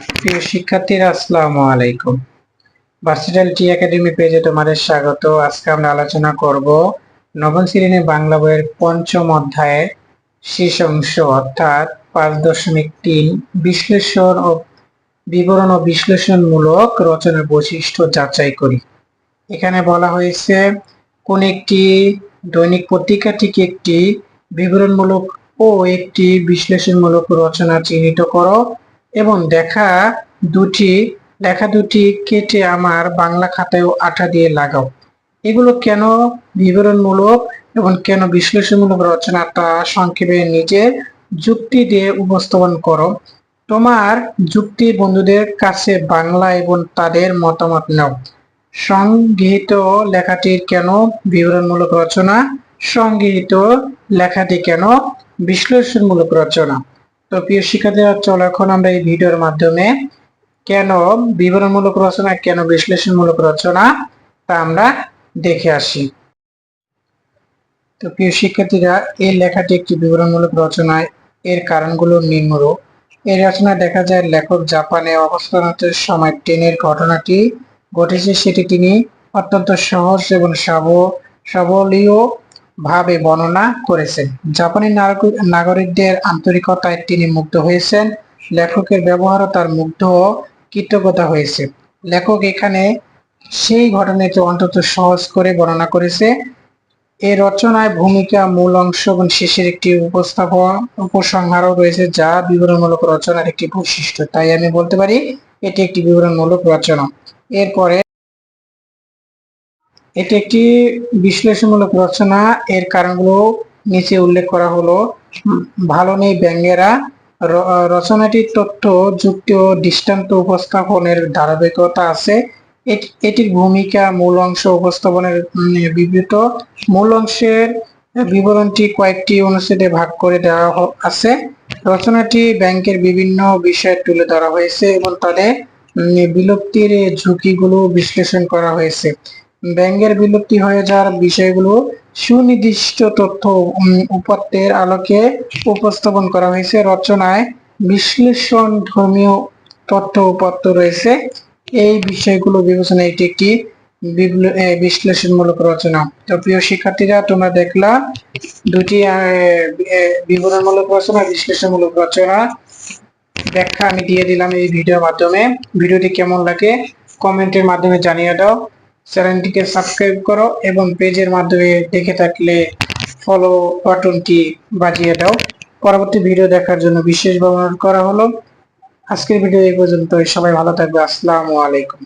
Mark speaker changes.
Speaker 1: প্রিয় শিক্ষার্থীরা, আসসালামু আলাইকুম। ভার্সিটাল টি একাডেমি পেজে তোমাদের স্বাগত। আজকে আমরা আলোচনা করব নবম শ্রেণি বাংলা বইয়ের পঞ্চম অধ্যায়ের শেষ অংশ, অর্থাৎ পাঁচ দশমিক তিন বিশ্লেষণ ও বিবরণ ও বিশ্লেষণমূলক রচনার বৈশিষ্ট্য যাচাই করি। এখানে বলা হয়েছে, কোন একটি দৈনিক পত্রিকা থেকে একটি বিবরণমূলক ও একটি বিশ্লেষণমূলক রচনা চিহ্নিত করো। এবং দেখা দুটি লেখা দুটি কেটে আমার বাংলা খাতায় আঠা দিয়ে লাগাও। এগুলো কেন বিবরণমূলক এবং কেন বিশ্লেষণমূলক রচনাটা সংক্ষেপে নিজের যুক্তি দিয়ে উপস্থাপন করো। তোমার যুক্তি বন্ধুদের কাছে বাংলা এবং তাদের মতামত নাও। সংগৃহীত লেখাটির কেন বিবরণমূলক রচনা? সংগৃহীত লেখাটি কেন বিশ্লেষণমূলক রচনা? তো প্রিয় শিক্ষার্থীরা চলো এখন আমরা এই ভিডিওর মাধ্যমে কেন বিবরণমূলক রচনা, কেন বিশ্লেষণমূলক রচনা তা আমরা দেখে আসি। তো প্রিয় শিক্ষার্থীরা, এই লেখাটি একটি বিবরণমূলক রচনায় এর কারণগুলো নিম্নরূপ। এই রচনায় দেখা যায়, লেখক জাপানে অবস্থানের সময় ট্রেনের ঘটনাটি ঘটেছে। সেটি তিনি অত্যন্ত সহজ এবং সাবলীয় ভাবে বর্ণনা করেছেন। জাপানি নাগরিকদের আন্তরিকতায় তিনি মুগ্ধ হয়েছেন। লেখকের ব্যবহারও তার মুগ্ধ কৃতজ্ঞতা হয়েছে। লেখক এখানে সেই ঘটনাকে অন্তত সহজ করে বর্ণনা করেছে। এই রচনায় ভূমিকা, মূল অংশ এবং শেষের একটি উপস্থাপন, উপসংহারও রয়েছে যা বিবরণমূলক রচনার একটি বৈশিষ্ট্য। তাই আমি বলতে পারি, এটি একটি বিবরণমূলক রচনা। এরপরে এটি একটি বিশ্লেষণমূলক রচনা। এর কারণগুলো নিচে উল্লেখ করা হলো। ভালো নেই ব্যঙ্গেরা। রচনাটির তথ্য, যুক্তি ও দৃষ্টান্ত উপস্থাপনের ধারাবাহিকতা আছে। এটির ভূমিকা মূল অংশ উপস্থাপনের বিবৃত। মূল অংশের বিবরণটি কয়েকটি অনুচ্ছেদে ভাগ করে দেওয়া আছে। রচনাটি ব্যাংকের বিভিন্ন বিষয় তুলে ধরা হয়েছে এবং তাদের বিলুপ্তির ঝুঁকিগুলো বিশ্লেষণ করা হয়েছে। ব্যাংকের বিলুপ্তি হয়ে যাওয়ার বিষয়গুলো সুনির্দিষ্ট তথ্য উপাত্তের আলোকে উপস্থাপন করা হয়েছে। রচনায় বিশ্লেষণ ধর্মীয় তথ্য উপাত্ত রয়েছে। এই বিষয়গুলো বিবেচনা এটি একটি বিশ্লেষণমূলক রচনা। তো প্রিয় শিক্ষার্থীরা, তোমরা দেখলা, দুটি বিবরণমূলক রচনা, বিশ্লেষণমূলক রচনা। ব্যাখ্যা আমি দিয়ে দিলাম এই ভিডিওর মাধ্যমে। ভিডিওটি কেমন লাগে, কমেন্টের মাধ্যমে জানিয়ে দাও। চ্যানেলটিকে সাবস্ক্রাইব করো এবং পেজের মাধ্যমে দেখে থাকলে ফলো বাটনটি বাজিয়ে দাও। পরবর্তী ভিডিও দেখার জন্য বিশেষ ব্যবহার করা হলো। আজকের ভিডিও এই পর্যন্ত সবাই ভালো থাকবে। আসসালামু আলাইকুম।